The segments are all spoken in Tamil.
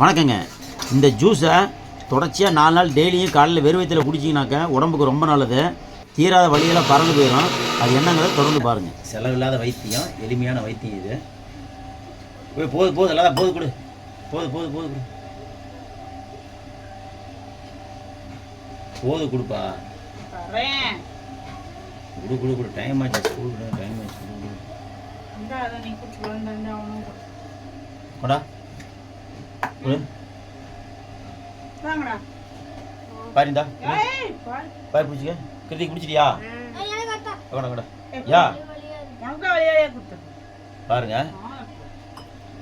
வணக்கங்க. இந்த ஜூஸை தொடர்ச்சியாக நாலு நாள் டெய்லியும் காலையில் வெறும் வயிற்றில் குடிச்சிங்கனாக்கா உடம்புக்கு ரொம்ப நல்லது. தீராத வழியெல்லாம் பறந்து போயிடும் அது என்னங்கிறத தொடர்ந்து பாருங்கள் செலவில்லாத வைத்தியம் எளிமையான வைத்தியம் இது. போய் போது போது இல்லாத போது கொடு. போது போது போது கொடு. போது கொடுப்பா. குடு குடு குடு. டைம் ஆச்சு. ஸ்கூல் டைம் ஆச்சு. குடு, பாருந்தா ஏய் பாரு. பிடிச்சிக்க. கிருதி குடிச்சிட்டியா கொடா கொடா ஏய், யா. பாருங்க.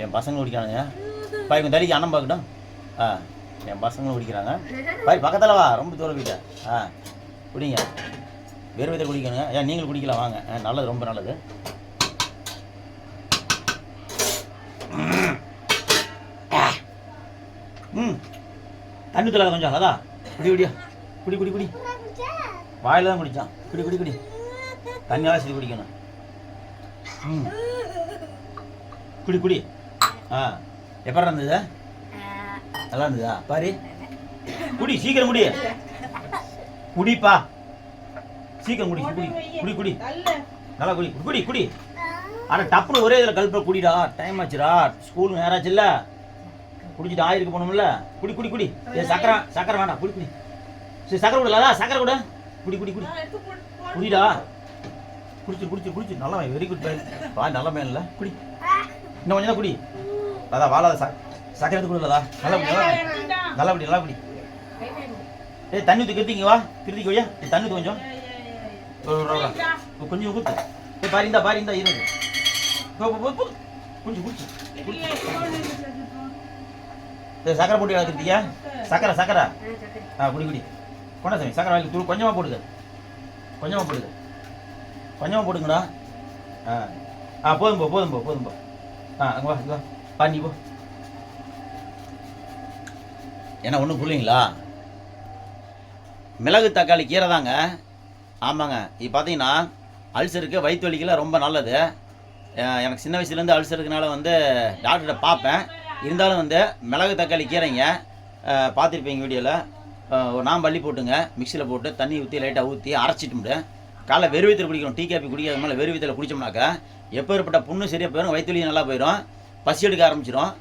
என் பசங்க குடிக்கிறானுங்க பாரு இவன் தடிக்கு அண்ணன் பார்க்கட்டும். ஆ என் பசங்களும் குடிக்கிறாங்க பாரு பக்கத்தில் வா. ரொம்ப தூரம் போயிட்ட. ஆ குடிங்க. வெறும் வயிற்று குடிக்கணுங்க. ஏன் நீங்களும் குடிக்கலாம். வாங்க. ஆ, நல்லது ரொம்ப நல்லது. ம். தண்ணி தலாத கொஞ்சம் அதா குடி குடியா. குடி குடி குடி. வாயில் தான் குடித்தான் குடி குடி குடி. தண்ணியெல்லாம் சரி குடிக்கணும் ம். குடி குடி. ஆ. எப்போ இருந்தது நல்லா இருந்ததா? பாரு. குடி சீக்கிரம் குடி. குடிப்பா. சீக்கிரம் குடி குடி. குடி குடி. நல்லா குடி. குடி குடி. ஆனால் டப்புனு ஒரே இதில் கல்ப குடிடா. டைம் ஆச்சுடா. ஸ்கூல் நேரம் இல்லை குடிச்சிட்டு ஆயிருக்கு போகணும்ல குடி குடி குடி ஏ சக்கரை சக்கரை வேணாம் குடி குடி சரி சக்கரை விடலாதா சக்கரை கூட குடி குடி குடி. குடிடா குடிச்சு குடிச்சு குடிச்சு நல்ல வெரி குட் பையன் வா நல்ல பையன் இல்லை குடி இன்னும் கொஞ்சம் தான் குடி அதான் வாழாத ச சக்கரை எடுத்து கொடுக்கலதா நல்லா குடி நல்லா குடி. நல்லா குடி ஏய் தண்ணி ஊற்றி கிருத்திங்க வா கிருத்திக்கு வையா தண்ணி ஊற்று கொஞ்சம் கொஞ்சம் ஊற்று ஏய் பாரி இந்தா பாரி இந்தா இருக்கு போ குடிச்சு குடிச்சு சரி சக்கரை போட்டு கிருத்தியா சக்கரை சக்கரை. ஆ குடி குடி. கொண்டா சாமி சக்கரை வாங்கி தூள் கொஞ்சமாக போடுங்க. கொஞ்சமாக போடுங்க. கொஞ்சமாக போடுங்கடா. ஆ. ஆ போதும் போ போதும் போ போதும் போ. ஆ அங்கே வா இங்கே வா. பா நீ போ. என்ன ஒன்றும் புரியலீங்களா? மிளகு தக்காளி கீரை தாங்க. ஆமாங்க. இது பார்த்தீங்கன்னா அல்சருக்கு வயிற்று வலிக்கெல்லாம் ரொம்ப நல்லது. எனக்கு சின்ன வயசுலேருந்து அல்சர் வந்து டாக்டர்கிட்ட பார்ப்பேன் இருந்தாலும் வந்து மிளகு தக்காளி கீரைங்க பார்த்திருப்பீங்க வீடியோவில் ஒரு நாம் பள்ளி போட்டுங்க மிக்சியில் போட்டு தண்ணி ஊற்றி லைட்டாக ஊற்றி அரைச்சிட்டு காலைல வெறு வயிற்றுல குடிக்கணும் டீ காப்பி குடிக்காத மேலே வெறு வயிற்றுல குடிச்சோம்னாக்கா எப்பேற்பட்ட புண்ணு சரியாக போயிடும் வயிற்று வலி நல்லா போயிடும் பசி எடுக்க ஆரம்பிச்சிடும்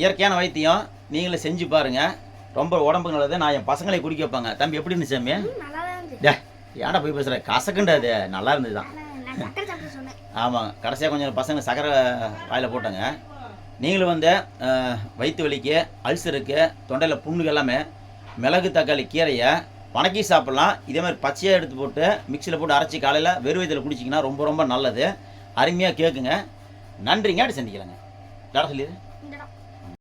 இயற்கையான வைத்தியம் நீங்களே செஞ்சு பாருங்கள் ரொம்ப உடம்புக்கு நல்லது. நான் என் பசங்களை குடிக்க வைப்பாங்க. தம்பி எப்படி இருந்துச்சு சாமி? டே ஏன்டா போய் பேசுகிற கசக்குண்டா அது. நல்லா இருந்தது தான். ஆமாங்க. கடைசியாக கொஞ்சம் பசங்க சக்கரை வாயில் போட்டாங்க. நீங்களும் வந்து வயிற்று வலிக்கு அல்சருக்கு தொண்டையில் புண்ணுக்கு எல்லாமே மிளகு தக்காளி கீரையை வணக்கி சாப்பிட்லாம். இதே மாதிரி பச்சையாக எடுத்து போட்டு மிக்சியில் போட்டு அரைச்சி காலையில் வெறும் வயதில் குடிச்சிங்கன்னா ரொம்ப ரொம்ப நல்லது. அருமையாக கேட்குங்க நன்றிங்க. அப்படி சந்திக்கலாங்க. டாக்டர் சொல்லிடு